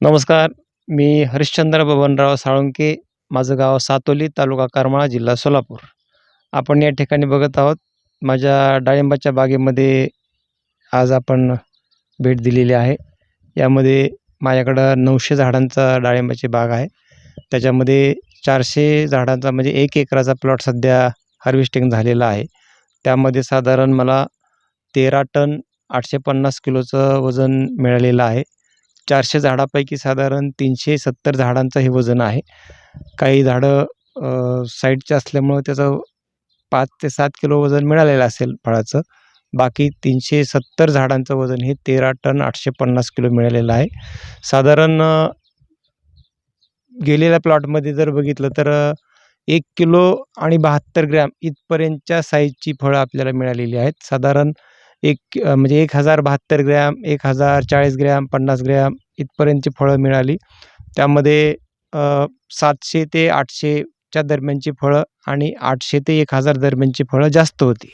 नमस्कार मी हरिश्चंद्र बबनराव साळुंके. माझं गाव सातोली तालुका करमाळा जिल्हा सोलापूर. आपण या ठिकाणी बघत आहोत माझ्या डाळिंबाच्या बागेमध्ये आज आपण भेट दिलेली आहे. यामध्ये माझ्याकडं नऊशे झाडांचा डाळिंबाची बाग आहे. त्याच्यामध्ये चारशे झाडांचा म्हणजे एक एकराचा प्लॉट सध्या हार्वेस्टिंग झालेला आहे. त्यामध्ये साधारण मला तेरा टन आठशे पन्नास किलोचं वजन मिळालेलं आहे. चारशे झाडापैकी साधारण तीनशे सत्तर झाडांचं हे वजन आहे. काही झाडं साईडचे असल्यामुळं त्याचं पाच ते सात किलो वजन मिळालेलं असेल फळाचं. बाकी तीनशे सत्तर झाडांचं वजन हे तेरा टन आठशे पन्नास किलो मिळालेलं आहे. साधारण गेलेल्या प्लॉटमध्ये जर बघितलं तर एक किलो आणि बहात्तर ग्रॅम इथपर्यंतच्या साईजची फळं आपल्याला मिळालेली आहेत. साधारण एक म्हणजे एक हजार बहात्तर ग्रॅम एक हजार चाळीस ग्रॅम पन्नास ग्रॅम इथपर्यंतची फळं मिळाली. त्यामध्ये सातशे ते आठशेच्या दरम्यानची फळं आणि आठशे ते एक हजार दरम्यानची फळं जास्त होती.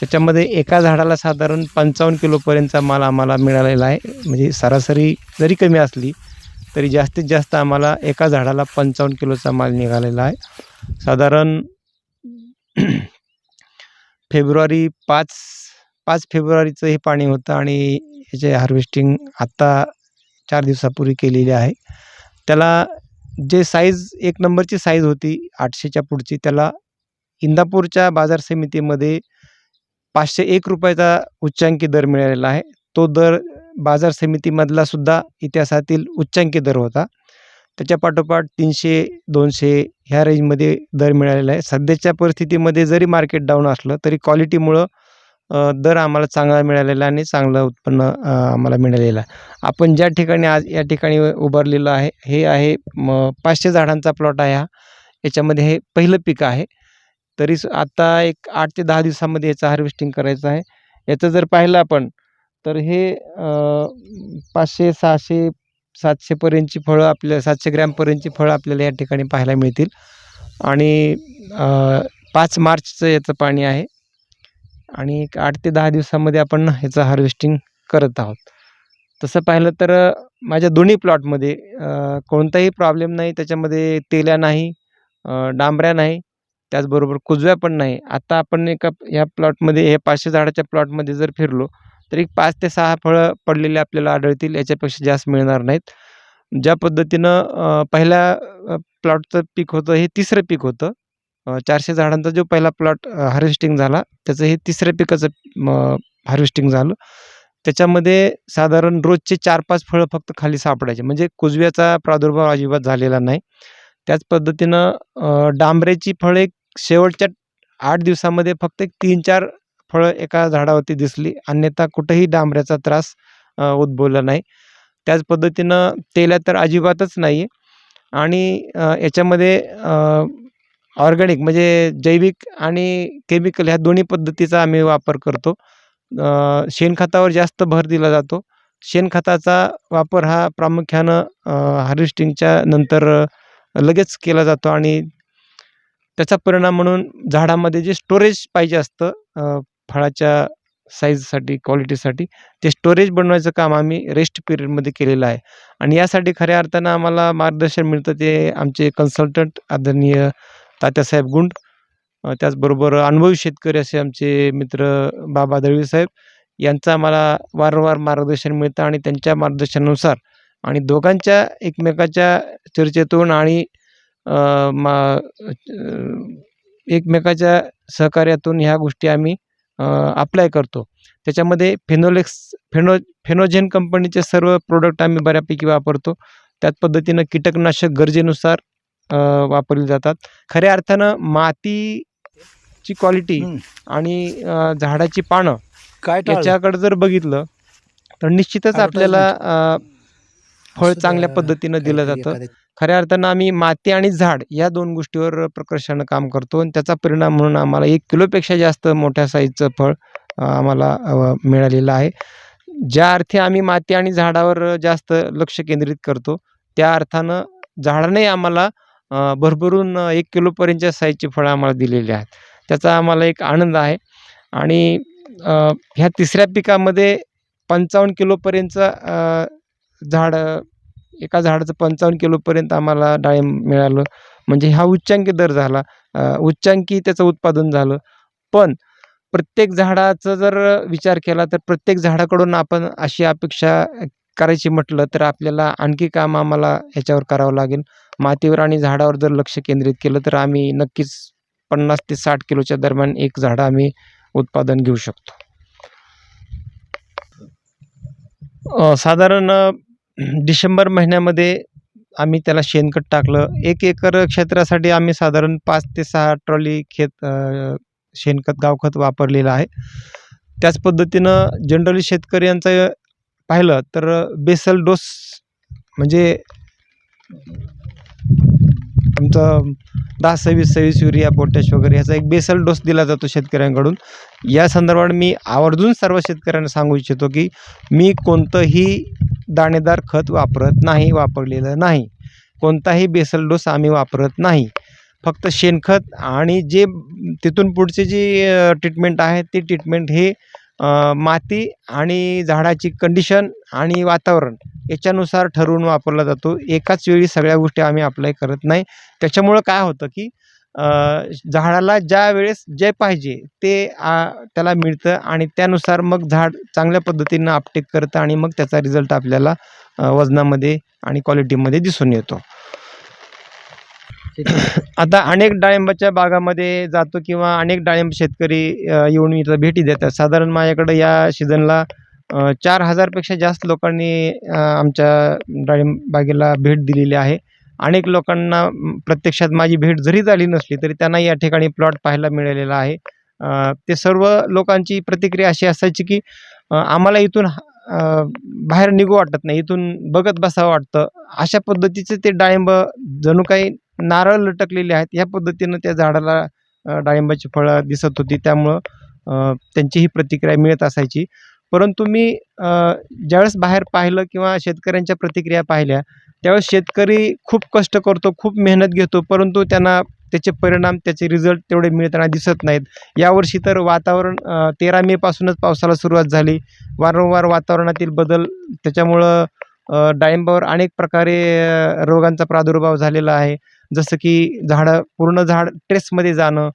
त्याच्यामध्ये एका झाडाला साधारण पंचावन्न किलोपर्यंतचा माल आम्हाला मिळालेला आहे. म्हणजे सरासरी जरी कमी असली तरी जास्तीत जास्त आम्हाला एका झाडाला पंचावन्न किलोचा माल निघालेला आहे. साधारण फेब्रुवारी पाच पाच फेब्रुवारीचं हे पाणी होतं आणि ह्याचे हार्वेस्टिंग आत्ता चार दिवसापूर्वी केलेली आहे. त्याला जे साईज एक नंबरची साईज होती आठशेच्या पुढची त्याला इंदापूरच्या बाजार समितीमध्ये पाचशे एक रुपयाचा उच्चांकी दर मिळालेला आहे. तो दर बाजार समितीमधला सुद्धा इतिहासातील उच्चांकी दर होता. त्याच्या पाठोपाठ तीनशे दोनशे ह्या रेंजमध्ये दर मिळालेला आहे. सध्याच्या परिस्थितीमध्ये जरी मार्केट डाऊन असलं तरी क्वालिटीमुळं दर आम्हाला चांगला मिळालेला आणि चांगलं उत्पन्न आम्हाला मिळालेलं आहे. आपण ज्या ठिकाणी आज या ठिकाणी उभारलेलं आहे हे आहे म पाचशे झाडांचा प्लॉट आहे हा. याच्यामध्ये हे पहिलं पीक आहे. तरी आता एक आठ ते दहा दिवसामध्ये याचं हार्वेस्टिंग करायचं आहे. याचं जर पाहिलं आपण तर हे पाचशे सहाशे सातशेपर्यंतची फळं आपल्या सातशे ग्रॅमपर्यंतची फळं आपल्याला या ठिकाणी पाहायला मिळतील. आणि पाच मार्चचं याचं पाणी आहे. आणि एक आठ ते दहा दिवसामध्ये आपण ह्याचं हार्वेस्टिंग करत आहोत. तसं पाहिलं तर माझ्या दोन्ही प्लॉटमध्ये कोणताही प्रॉब्लेम नाही त्याच्यामध्ये तेल्या नाही डांबऱ्या नाही त्याचबरोबर कुजव्या पण नाही. आता आपण एका ह्या प्लॉटमध्ये हे पाचशे झाडाच्या प्लॉटमध्ये जर फिरलो तर एक पाच ते सहा फळं पडलेले आपल्याला आढळतील याच्यापेक्षा जास्त मिळणार नाहीत. ज्या पद्धतीनं पहिल्या प्लॉटचं पीक होतं हे तिसरं पीक होतं. चारशे झाडांचा जो पहिला प्लॉट हार्वेस्टिंग झाला त्याचं हे तिसऱ्या पिकाचं हार्वेस्टिंग झालं. त्याच्यामध्ये साधारण रोजचे चार पाच फळं फक्त खाली सापडायचे. म्हणजे कुजव्याचा प्रादुर्भाव अजिबात झालेला नाही. त्याच पद्धतीनं डांबऱ्याची फळं एक शेवटच्या आठ दिवसामध्ये फक्त एक तीन चार फळं एका झाडावरती दिसली. अन्यथा कुठंही डांबऱ्याचा त्रास उद्भवला नाही. त्याच पद्धतीनं तेल्या तर अजिबातच नाही आहे आणि याच्यामध्ये ऑर्गॅनिक म्हणजे जैविक आणि केमिकल ह्या दोन्ही पद्धतीचा आम्ही वापर करतो. शेणखतावर जास्त भर दिला जातो. शेणखताचा वापर हा प्रामुख्यानं हार्वेस्टिंगच्या नंतर लगेच केला जातो आणि त्याचा परिणाम म्हणून झाडामध्ये जे स्टोरेज पाहिजे असतं फळाच्या साईजसाठी क्वालिटीसाठी ते स्टोरेज बनवायचं काम आम्ही रेस्ट पिरियडमध्ये केलेलं आहे. आणि यासाठी खऱ्या अर्थानं आम्हाला मार्गदर्शन मिळतं ते आमचे कन्सल्टंट आदरणीय तात्यासाहेब गुंड त्याचबरोबर अनुभवी शेतकरी असे आमचे मित्र बाबा दळवी साहेब यांचा मला वारंवार मार्गदर्शन मिळतं आणि त्यांच्या मार्गदर्शनानुसार आणि दोघांच्या एकमेकाच्या चर्चेतून आणि मा एकमेकाच्या सहकार्यातून ह्या गोष्टी आम्ही अप्लाय करतो. त्याच्यामध्ये फेनोलेक्स फेनो फेनोजेन कंपनीचे सर्व प्रोडक्ट आम्ही बऱ्यापैकी वापरतो. त्याच पद्धतीनं कीटकनाशक गरजेनुसार वापरली जातात. खऱ्या अर्थानं मातीची क्वालिटी. आणि झाडाची पानं काय टाळलं? याच्याकडे जर बघितलं तर निश्चितच आपल्याला फळ चांगल्या पद्धतीनं दिलं जातं. खऱ्या अर्थानं आम्ही माती आणि झाड या दोन गोष्टीवर प्रकर्षानं काम करतो आणि त्याचा परिणाम म्हणून आम्हाला एक किलोपेक्षा जास्त मोठ्या साईजचं फळ आम्हाला मिळालेलं आहे. ज्या अर्थी आम्ही माती आणि झाडावर जास्त लक्ष केंद्रित करतो त्या अर्थानं झाडाने आम्हाला भरभरून एक किलोपर्यंतच्या साईजची फळं आम्हाला दिलेली आहेत. त्याचा आम्हाला एक आनंद आहे. आणि ह्या तिसऱ्या पिकामध्ये पंचावन्न किलोपर्यंतचं झाड एका झाडाचं पंचावन्न किलोपर्यंत आम्हाला डाळिंब मिळालं. म्हणजे हा उच्चांकी दर झाला. उच्चांकी त्याचं उत्पादन झालं. पण प्रत्येक झाडाचं जर विचार केला तर प्रत्येक झाडाकडून आपण अशी अपेक्षा करायची म्हटलं तर आपल्याला आणखी काम आम्हाला ह्याच्यावर करावं लागेल. मातीवर आणि झाडावर जर लक्ष केंद्रित केलं तर आम्ही नक्कीच पन्नास ते साठ किलोच्या दरम्यान एक झाडं आम्ही उत्पादन घेऊ शकतो. साधारण डिसेंबर महिन्यामध्ये आम्ही त्याला शेणखत टाकलं. एक एकर क्षेत्रासाठी आम्ही साधारण पाच ते सहा ट्रॉली खेत शेणखत गावखत वापरलेलं आहे. त्याच पद्धतीनं जनरली शेतकऱ्यांचं पाहिलं तर बेसल डोस म्हणजे आमचं दहा सव्वीस सव्वीस युरिया पोटॅश वगैरे ह्याचा एक बेसल डोस दिला जातो शेतकऱ्यांकडून. या संदर्भात मी आवर्जून सर्व शेतकऱ्यांना सांगू इच्छितो की मी कोणतंही दाणेदार खत वापरत नाही वापरलेलं नाही. कोणताही बेसल डोस आम्ही वापरत नाही. फक्त शेणखत आणि जे तिथून पुढचे जी ट्रीटमेंट आहे ती ट्रीटमेंट हे माती आणि झाडाची कंडिशन आणि वातावरण याच्यानुसार ठरवून वापरला जातो. एकाच वेळी सगळ्या गोष्टी आम्ही अप्लाय करत नाही. त्याच्यामुळं काय होतं की झाडाला ज्या वेळेस जे पाहिजे ते आ, त्याला मिळतं आणि त्यानुसार मग झाड चांगल्या पद्धतीनं आपटेक करतं आणि मग त्याचा रिझल्ट आपल्याला वजनामध्ये आणि क्वालिटीमध्ये दिसून येतो. आता अनेक डाळिंबाच्या बागामध्ये जातो किंवा अनेक डाळिंब शेतकरी अ, येऊन इथं भेटी देतात. साधारण माझ्याकडं या सीझनला चार हजारपेक्षा जास्त लोकांनी अ, आमच्या डाळिंब बागेला भेट दिलेली आहे. अनेक लोकांना म, प्रत्यक्षात माझी भेट जरी झाली नसली तरी त्यांना या ठिकाणी प्लॉट पाहायला मिळालेला आहे. अ, ते सर्व लोकांची प्रतिक्रिया अशी असायची की अ, आम्हाला इथून अ, बाहेर निघू वाटत नाही. इथून बघत बसावं वाटतं. अशा पद्धतीचे ते डाळिंब जणू काही नारळ लटकलेले आहेत. या पद्धतीनं त्या झाडाला डाळिंबाची फळं दिसत होती. त्यामुळं त्यांची ही प्रतिक्रिया मिळत असायची. परंतु मी ज्यावेळेस बाहेर पाहिलं किंवा शेतकऱ्यांच्या प्रतिक्रिया पाहिल्या त्यावेळेस शेतकरी खूप कष्ट करतो खूप मेहनत घेतो परंतु त्यांना त्याचे परिणाम त्याचे रिझल्ट तेवढे मिळताना दिसत नाहीत. यावर्षी तर वातावरण तेरा मेपासूनच पावसाला सुरुवात झाली. वारंवार वातावरणातील बदल त्याच्यामुळं डाळिंबावर अनेक प्रकारे रोगांचा प्रादुर्भाव झालेला आहे. जसं की झाडं पूर्ण झाड ट्रेसमध्ये जाणं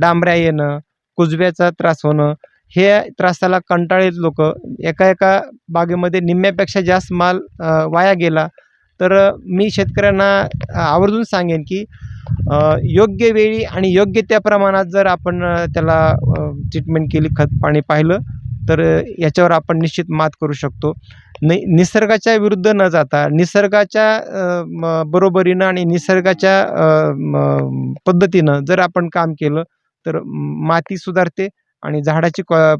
डांबऱ्या येणं कुजव्याचा त्रास होणं हे त्रासाला कंटाळीत लोक. एका एका बागेमध्ये निम्म्यापेक्षा जास्त माल वाया गेला. तर मी शेतकऱ्यांना आवर्जून सांगेन की योग्य वेळी आणि योग्य त्या प्रमाणात जर आपण त्याला ट्रीटमेंट केली खत पाणी पाहिलं तर याच्यावर आपण निश्चित मात करू शकतो. नि निसर्गाच्या विरुद्ध न जाता निसर्गाच्या म बरोबरीनं आणि निसर्गाच्या पद्धतीनं जर आपण काम केलं तर माती सुधारते आणि झाडाची क्वा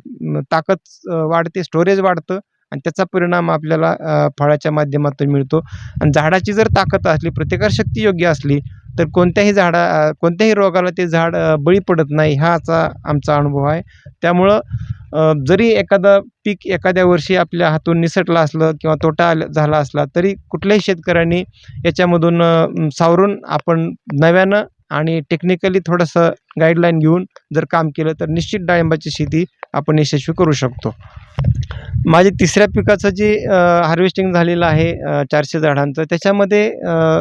ताकद वाढते स्टोरेज वाढतं आणि त्याचा परिणाम आपल्याला फळाच्या माध्यमातून मिळतो. आणि झाडाची जर ताकद असली प्रतिकारशक्ती योग्य असली तर कोणत्याही झाडा कोणत्याही रोगाला ते झाड बळी पडत नाही हाचा आमचा अनुभव आहे. त्यामुळं जरी एखादं पीक एखाद्या वर्षी आपल्या हातून निसटलं असलं किंवा तोटा आला झाला असला तरी कुठल्याही शेतकऱ्यांनी याच्यामधून सावरून आपण नव्यानं आणि टेक्निकली थोडंसं गाईडलाईन घेऊन जर काम केलं तर निश्चित डाळिंबाची शेती आपण यशस्वी करू शकतो. माझे तिसऱ्या पिकाचं जे हार्वेस्टिंग झालेलं आहे चारशे झाडांचं त्याच्यामध्ये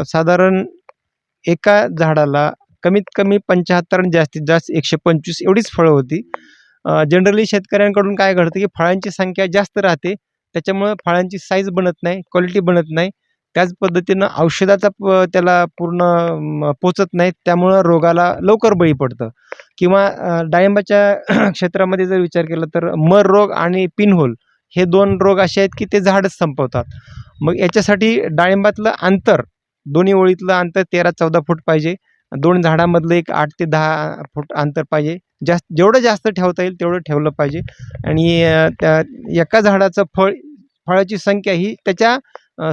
साधारण एका झाडाला कमीत कमी पंच्याहत्तर आणि जास्तीत जास्त एकशे पंचवीस एवढीच फळं होती. जनरली शेतकऱ्यांकडून काय घडतं की फळांची संख्या जास्त राहते. त्याच्यामुळं फळांची साईज बनत नाही क्वालिटी बनत नाही. त्याच पद्धतीनं औषधाचा प त्याला पूर्ण पोचत नाही. त्यामुळं रोगाला लवकर बळी पडतं. किंवा डाळिंबाच्या क्षेत्रामध्ये जर विचार केला तर मर रोग आणि पिनहोल हे दोन रोग असे आहेत की ते झाडच संपवतात. मग याच्यासाठी डाळिंबातलं अंतर दोन्ही ओळीतलं अंतर तेरा चौदा फूट पाहिजे. दोन झाडामधलं एक आठ ते दहा फूट अंतर पाहिजे. जास्त जेवढं जास्त ठेवता येईल तेवढं ठेवलं पाहिजे. आणि त्या एका झाडाचं फळ फळाची संख्या ही त्याच्या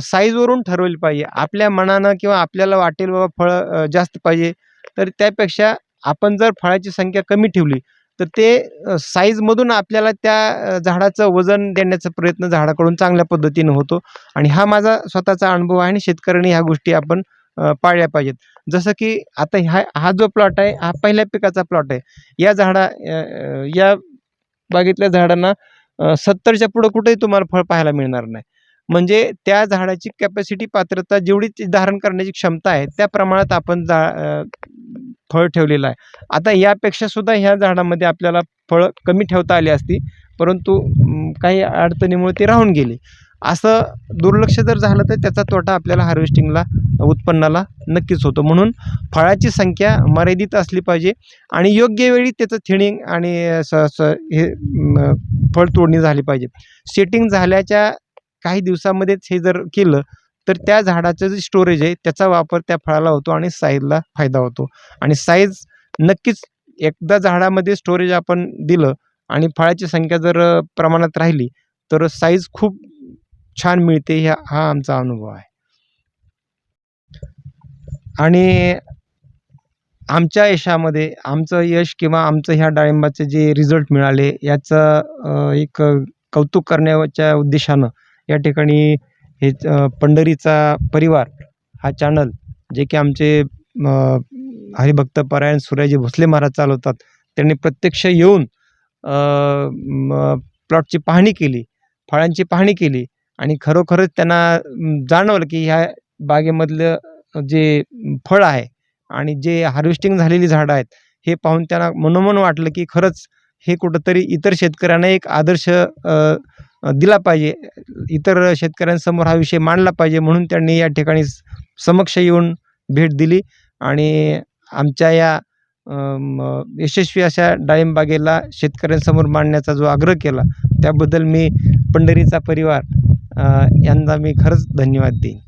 साईजवरून ठरवली पाहिजे. आपल्या मनानं किंवा आपल्याला वाटेल बाबा फळं जास्त पाहिजे. तर त्यापेक्षा आपण जर फळाची संख्या कमी ठेवली तर ते साईजमधून आपल्याला त्या झाडाचं वजन देण्याचा प्रयत्न झाडाकडून चांगल्या पद्धतीनं होतो. आणि हा माझा स्वतःचा अनुभव आहे आणि शेतकऱ्यांनी ह्या गोष्टी आपण पाळल्या पाहिजेत. जसं की आता ह्या हा जो प्लॉट आहे हा पहिल्या पिकाचा प्लॉट आहे. या झाडा या बागेतल्या झाडांना सत्तरच्या पुढं कुठेही तुम्हाला फळ पाहायला मिळणार नाही. म्हणजे त्या झाडाची कॅपॅसिटी पात्रता जेवढी ती धारण करण्याची क्षमता आहे त्या प्रमाणात आपण जा फळ ठेवलेलं आहे. आता यापेक्षा सुद्धा ह्या झाडामध्ये आपल्याला फळं कमी ठेवता आली असती परंतु काही अडचणीमुळे ते राहून गेले. असं दुर्लक्ष जर झालं तर त्याचा तोटा आपल्याला हार्वेस्टिंगला उत्पन्नाला नक्कीच होतो. म्हणून फळाची संख्या मर्यादित असली पाहिजे आणि योग्य वेळी त्याचं थिनिंग आणि स हे फळ तोडणी झाली पाहिजे. सेटिंग झाल्याच्या काही दिवसामध्येच हे जर केलं तर त्या झाडाचं जे स्टोरेज आहे त्याचा वापर त्या फळाला होतो आणि साईजला फायदा होतो. आणि साईज नक्कीच एकदा झाडामध्ये स्टोरेज आपण दिलं आणि फळाची संख्या जर प्रमाणात राहिली तर साईज खूप छान मिळते ह्या हा आमचा अनुभव आहे. आणि आमच्या यशामध्ये आमचं यश किंवा आमचं ह्या डाळिंबाचे जे रिझल्ट मिळाले याचं एक कौतुक करण्याच्या उद्देशानं या ठिकाणी हे पंढरीचा परिवार हा चॅनल जे की आमचे हरिभक्त परायण सूर्याजी भोसले महाराज चालवतात त्यांनी प्रत्यक्ष येऊन प्लॉटची पाहणी केली फळांची पाहणी केली आणि खरोखरच त्यांना जाणवलं की ह्या बागेमधलं जे फळ आहे आणि जे हार्वेस्टिंग झालेली झाडं आहेत हे पाहून त्यांना मनोमन वाटलं की खरंच हे कुठंतरी इतर शेतकऱ्यांना एक आदर्श दिला पाहिजे. इतर शेतकऱ्यांसमोर हा विषय मांडला पाहिजे म्हणून त्यांनी या ठिकाणी समक्ष येऊन भेट दिली आणि आमच्या या यशस्वी अशा डाळिंबागेला शेतकऱ्यांसमोर मांडण्याचा जो आग्रह केला त्याबद्दल मी पंढरीचा परिवार यांना मी खरंच धन्यवाद देईन.